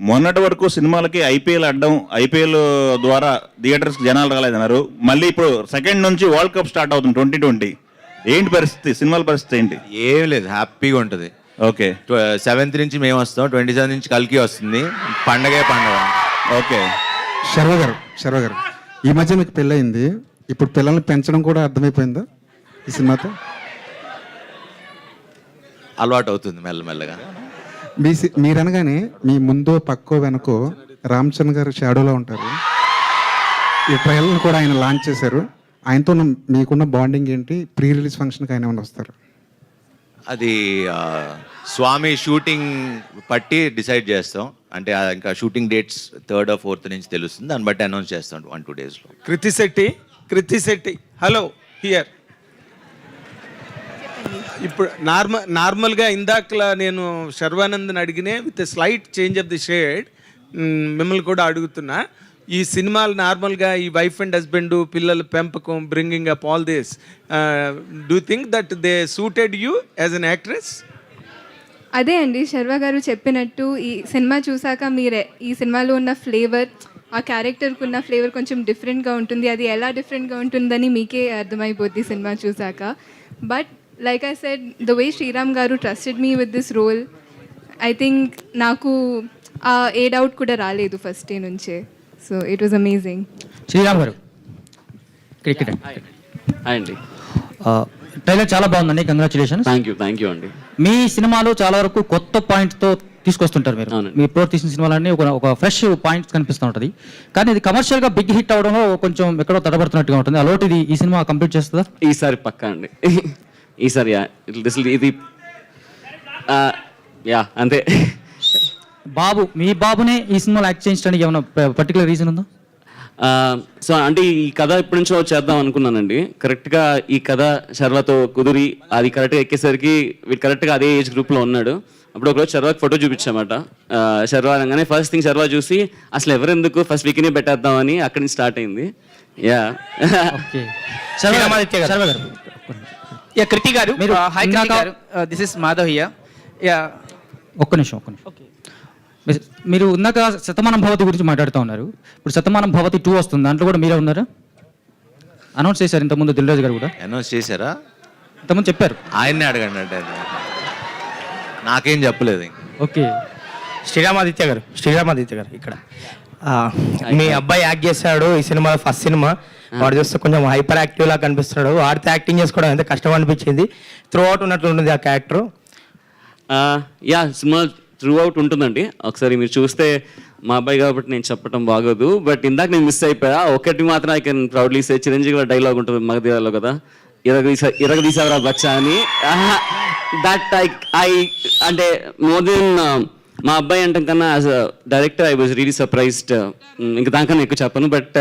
మొన్నటి వరకు సినిమాలకి ఐపీఎల్ అడ్డం ఐపీఎల్ ద్వారా థియేటర్స్కి జనాలు రాలేదన్నారు. మళ్ళీ ఇప్పుడు సెకండ్ నుంచి వరల్డ్ కప్ స్టార్ట్ అవుతుంది ట్వంటీ ట్వంటీ. ఏంటి పరిస్థితి? సినిమాల పరిస్థితి ఏంటి? ఏం లేదు హ్యాపీగా ఉంటుంది. ఓకే. సెవెంత్ నుంచి మేము వస్తాం ట్వంటీ సెవెన్ నుంచి కల్కి వస్తుంది. పండగే పండగ. ఓకే. శర్వ గారు శర్వ గారు ఈ మధ్య మీకు పెళ్ళయింది. ఇప్పుడు పిల్లల్ని పెంచడం కూడా అర్థమైపోయిందా ఈ సినిమాతో? అలవాటు అవుతుంది మెల్లమెల్లగా. మీ సి- మీరనగానే మీ ముందో పక్కో వెనకో రామ్ చరణ్ గారు షాడోలో ఉంటారు. ఈ ట్రయల్ని కూడా ఆయన లాంచ్ చేశారు. ఆయనతో మీకున్న బాండింగ్ ఏంటి? ప్రీ రిలీజ్ ఫంక్షన్కి ఆయన ఏమైనా వస్తారు? అది ఆ, స్వామి షూటింగ్ పట్టి డిసైడ్ చేస్తాం. అంటే ఆ ఇంకా షూటింగ్ డేట్స్ థర్డ్ ఫోర్త్ నుంచి తెలుస్తుంది. దాన్ని బట్టి అనౌన్స్ చేస్తాం వన్ టూ డేస్లో. కృతి శెట్టి కృతి శెట్టి. Hello here. ఇప్పుడు నార్మల్ నార్మల్గా ఇందాక నేను శర్వానంద్ని అడిగినే with slight change of the shade మిమ్మల్ని కూడా అడుగుతున్నా. ఈ సినిమాలు నార్మల్గా ఈ వైఫ్ అండ్ హస్బెండ్ పిల్లల పెంపకం bringing up all this do think that they suited you as an actress అదే అండి శర్వ గారు చెప్పినట్టు ఈ సినిమా చూసాక మీరే ఈ సినిమాలో ఉన్న ఫ్లేవర్ ఆ క్యారెక్టర్కి ఉన్న ఫ్లేవర్ కొంచెం డిఫరెంట్గా ఉంటుంది. అది ఎలా డిఫరెంట్గా ఉంటుందని మీకే అర్థమైపోద్ది సినిమా చూసాక. But like I said the way Sriram గారు trusted me with this role I think నాకు ఆ ఏ డౌట్ కూడా రాలేదు ఫస్ట్ డే నుంచే. So it was amazing Sriram గారు క్రికెట్ అండి ట్రైలర్ చాలా బాగుందండి congratulations thank you thank you అండి మీ సినిమాలో చాలా వరకు కొత్త పాయింట్తో తీసుకొస్తుంటారు మీరు. మీ ఇప్పుడు తీసిన సినిమాలన్నీ ఒక ఒక ఫ్రెష్ పాయింట్స్ కనిపిస్తూ ఉంటుంది. కానీ ఇది కమర్షియల్గా బిగ్ హిట్ అవడంలో కొంచెం ఎక్కడో తడబడుతున్నట్టుగా ఉంటుంది. అలోటి ఇది ఈ సినిమా కంప్లీట్ చేస్తుందా? ఈసారి పక్కా అండి. ఈసారి యా దిస్ ఇది యా అంతే. బాబు మీ బాబునే ఈ సినిమాలో యాక్ట్ చేయించడానికి ఏమైనా పర్టికులర్ రీజన్ ఉందా? సో అంటే ఈ కథ ఇప్పటి నుంచో చేద్దాం అనుకున్నానండి. కరెక్ట్గా ఈ కథ శర్వతో కుదిరి అది కరెక్ట్గా ఎక్కేసరికి వీడు కరెక్ట్గా అదే ఏజ్ గ్రూప్లో ఉన్నాడు. అప్పుడు ఒకరోజు శర్వాకి ఫోటో చూపించామట. శర్వా అనగానే ఫస్ట్ థింగ్ శర్వా చూసి అసలు ఎవరెందుకు? ఫస్ట్ వీక్నే పెట్టేద్దామని అక్కడి నుంచి స్టార్ట్ అయింది. యా. ఓకే. శర్వ గారు. యా కృతి గారు మీరు కృతి గారు. This is Madhav here yeah. ఒక్క నిమిషం ఒక్క నిమిషం. మీరు- మీరు ఇందాక శతమానం భవతి గురించి మాట్లాడుతూ ఉన్నారు. ఇప్పుడు శతమానం భవతి టూ వస్తుంది దాంట్లో కూడా మీరే ఉన్నారా? అనౌన్స్ చేశారు ఇంతకుముందు దిల్రాజు గారు కూడా. అనౌన్స్ చేశారా? ఇంతకుముందు చెప్పారు. ఆయన్నే అడగండి అంటే. నాకేం చెప్పలేదు. ఓకే శ్రీరామాదిత్య గారు శ్రీరామాదిత్య గారు ఇక్కడ. మీ అబ్బాయి యాక్ట్ చేశాడు ఈ సినిమా ఫస్ట్ సినిమా. వాడు చూస్తే కొంచెం హైపర్ యాక్టివ్ లా కనిపిస్తున్నాడు. వాడితో యాక్టింగ్ చేసుకోవడం ఎంత కష్టం అనిపించింది. త్రూ అవుట్ ఉన్నట్లు ఉంటుంది ఆ క్యారెక్టర్ యా సినిమా త్రూ అవుట్ ఉంటుందండి. ఒకసారి మీరు చూస్తే మా అబ్బాయి కాబట్టి నేను చెప్పడం బాగోదు. బట్ ఇందాక నేను మిస్ అయిపోయా. ఒకటి మాత్రం I can proudly say Chiranjeevi dialogue ఉంటుంది మగధీరాలో కదా. ఇరగదీసా ఇరగదీసావరా బచ్చా అని. దట్ ఐ ఐ అంటే మోర్ దెన్ మా అబ్బాయి అంటాం కన్నా as a director I was really surprised ఇంకా దానికన్నా ఎక్కువ చెప్పను బట్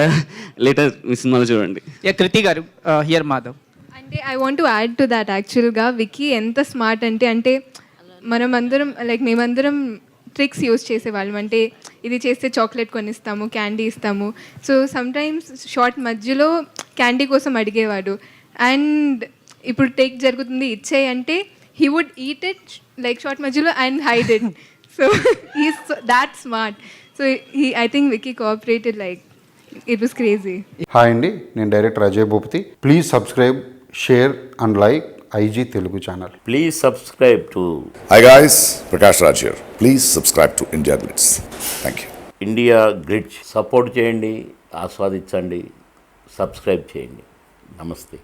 లేటర్ మీ సినిమాలో చూడండి. యా కృతి గారు హియర్ మాధవ్. అంటే I want to add to that యాక్చువల్గా విక్కీ ఎంత స్మార్ట్ అంటే అంటే మనం అందరం లైక్ మేమందరం ట్రిక్స్ యూస్ చేసేవాళ్ళం. అంటే ఇది చేస్తే చాక్లెట్ కొనిస్తాము క్యాండీ ఇస్తాము. సో సమ్టైమ్స్ షార్ట్ మధ్యలో క్యాండీ కోసం అడిగేవాడు. అండ్ ఇప్పుడు టేక్ జరుగుతుంది ఇచ్చేయి అంటే he would eat it like shot మధ్యలో and hide it So he's so, that smart. So he, I think Vicky cooperated like it was crazy. Hi అండి నేను director Ajay Bhupathi please subscribe share and like IG Telugu channel Please subscribe to Hi guys, Prakash Raj here. Please subscribe to India Glitz. Thank you. India Glitz support చేయండి ఆస్వాదించండి subscribe చేయండి నమస్తే